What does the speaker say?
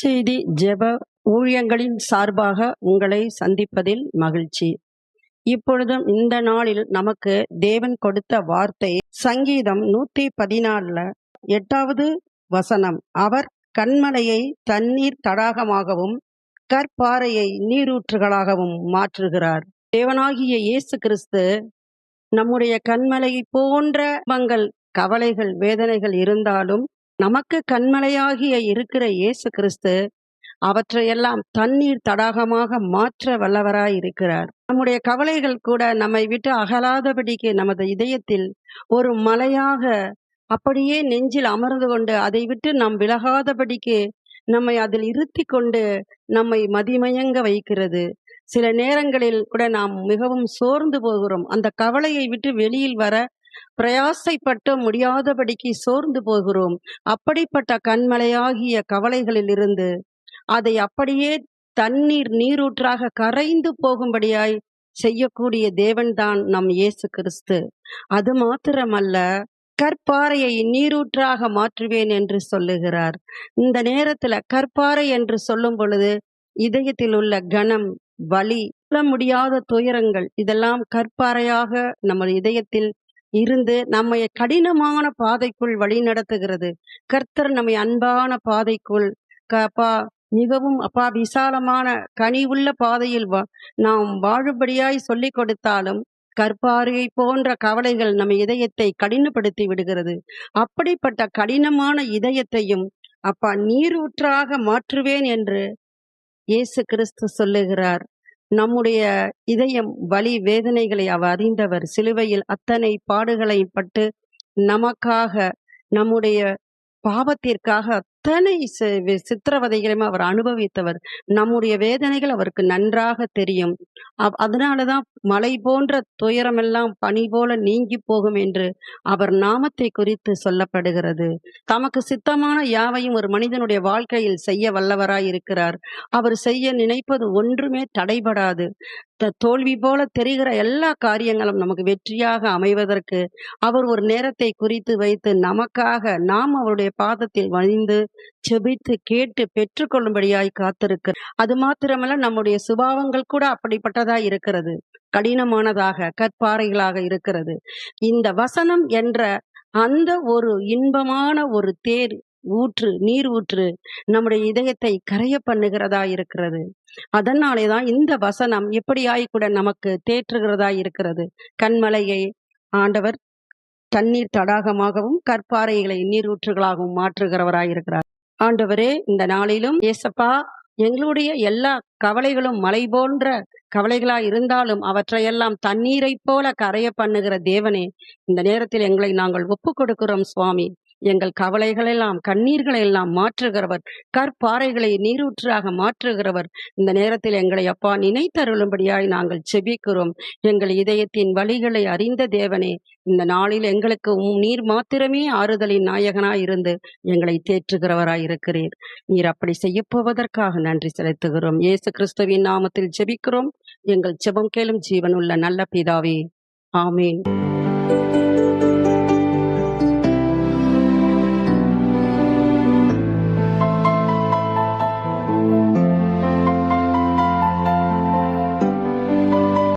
நற்செய்தி ஜெப ஊழியங்களின் சார்பாக உங்களை சந்திப்பதில் மகிழ்ச்சி. இப்பொழுதும் இந்த நாளில் நமக்கு தேவன் கொடுத்த வார்த்தை சங்கீதம் நூத்தி பதினாலுல எட்டாவது வசனம். அவர் கண்மலையை தண்ணீர் தடாகமாகவும் கற்பாறையை நீரூற்றுகளாகவும் மாற்றுகிறார். தேவனாகிய இயேசு கிறிஸ்து நம்முடைய கண்மலை போன்ற மங்கள் கவலைகள் வேதனைகள் இருந்தாலும் நமக்கு கண்மலையாகிய இருக்கிற இயேசு கிறிஸ்து அவற்றையெல்லாம் தண்ணீர் தடாகமாக மாற்ற வல்லவராய் இருக்கிறார். நம்முடைய கவலைகள் கூட நம்மை விட்டு அகலாதபடிக்கு நமது இதயத்தில் ஒரு மலையாக அப்படியே நெஞ்சில் அமர்ந்து கொண்டு அதை விட்டு நாம் விலகாதபடிக்கு நம்மை அதில் இருத்தி கொண்டு நம்மை மதிமயங்க வைக்கிறது. சில நேரங்களில் கூட நாம் மிகவும் சோர்ந்து போகிறோம். அந்த கவலையை விட்டு வெளியில் வர பிரயாசைப்பட்டு முடியாதபடிக்கு சோர்ந்து போகிறோம். அப்படிப்பட்ட கண்மலையாகிய கவலைகளில் இருந்து அதை அப்படியே தண்ணீர் நீரூற்றாக கரைந்து போகும்படியாய் செய்யக்கூடிய தேவன்தான் நம் இயேசு கிறிஸ்து. அது மாத்திரமல்ல கற்பாறையை நீரூற்றாக மாற்றுவேன் என்று சொல்லுகிறார். இந்த நேரத்துல கற்பாறை என்று சொல்லும் பொழுது இதயத்தில் உள்ள கனம் வலி முடியாத துயரங்கள் இதெல்லாம் கற்பாறையாக நம்ம இதயத்தில் இருந்து நம்மை கடினமான பாதைக்குள் வழி நடத்துகிறது. கர்த்தர் நம்மை அன்பான பாதைக்குள் கப்பா மிகவும் அப்பா விசாலமான கனி உள்ள பாதையில் வா நாம் வாழும்படியாய் சொல்லிக் கொடுத்தாலும் கற்பாறையை போன்ற கவலைகள் நம்ம இதயத்தை கடினப்படுத்தி விடுகிறது. அப்படிப்பட்ட கடினமான இதயத்தையும் அப்பா நீரூற்றாக மாற்றுவேன் என்று இயேசு கிறிஸ்து சொல்லுகிறார். நம்முடைய இதயம் வலி வேதனைகளை அவர் அறிந்தவர். சிலுவையில் அத்தனை பாடுகளை பட்டு நமக்காக நம்முடைய பாவத்திற்காக அத்தனை சித்திரவதைகளையும் அவர் அனுபவித்தவர். நம்முடைய வேதனைகள் அவருக்கு நன்றாக தெரியும். அதனாலதான் மலை போன்ற துயரமெல்லாம் பனி போல நீங்கி போகும் என்று அவர் நாமத்தை குறித்து சொல்லப்படுகிறது. தமக்கு சித்தமான யாவையும் ஒரு மனிதனுடைய வாழ்க்கையில் செய்ய வல்லவராய் இருக்கிறார். அவர் செய்ய நினைப்பது ஒன்றுமே தடைபடாது. த- தோல்வி போல தெரிகிற எல்லா காரியங்களும் நமக்கு வெற்றியாக அமைவதற்கு அவர் ஒரு நேரத்தை குறித்து வைத்து நமக்காக நாம் அவருடைய பாதத்தில் வழிந்து செபித்து கேட்டு பெற்றுக்கொள்ளும்படியாய் காத்திருக்க. அது மாத்திரமல்ல நம்முடைய சுபாவங்கள் கூட அப்படிப்பட்டதா இருக்கிறது. கடினமானதாக கற்பாறைகளாக இருக்கிறது. இந்த வசனம் என்ற அந்த ஒரு இன்பமான ஒரு தேர் ஊற்று நீர் ஊற்று நம்முடைய இதயத்தை கரைய பண்ணுகிறதா இருக்கிறது. அதனாலேதான் இந்த வசனம் எப்படியாய் கூட நமக்கு தேற்றுகிறதா இருக்கிறது. கண்மலையை ஆண்டவர் தண்ணீர் தடாகமாகவும் கற்பாறைகளை நீரூற்றுகளாகவும் மாற்றுகிறவராயிருக்கிறார். ஆண்டவரே இந்த நாளிலும் ஏசப்பா எங்களுடைய எல்லா கவலைகளும் மலை போன்ற கவலைகளாய் இருந்தாலும் அவற்றையெல்லாம் தண்ணீரைப் போல கரைய பண்ணுகிற தேவனே இந்த நேரத்தில் எங்களை நாங்கள் ஒப்பு கொடுக்கிறோம் சுவாமி. எங்கள் கவலைகளெல்லாம் கண்ணீர்களெல்லாம் மாற்றுகிறவர். கற்பாறைகளை நீரூற்றாக மாற்றுகிறவர். இந்த நேரத்தில் எங்களை அப்பா நினைத்தருளும்படியாய் நாங்கள் செபிக்கிறோம். எங்கள் இதயத்தின் வழிகளை அறிந்த தேவனே இந்த நாளில் எங்களுக்கு உம் நீர் மாத்திரமே ஆறுதலின் நாயகனாய் இருந்து எங்களை தேற்றுகிறவராய் இருக்கிறீர் நீர் அப்படி செய்யப் போவதற்காக நன்றி செலுத்துகிறோம். இயேசு கிறிஸ்துவின் நாமத்தில் ஜெபிக்கிறோம் எங்கள் செபம் கேளும் ஜீவனுள்ள நல்ல பிதாவே. ஆமீன்.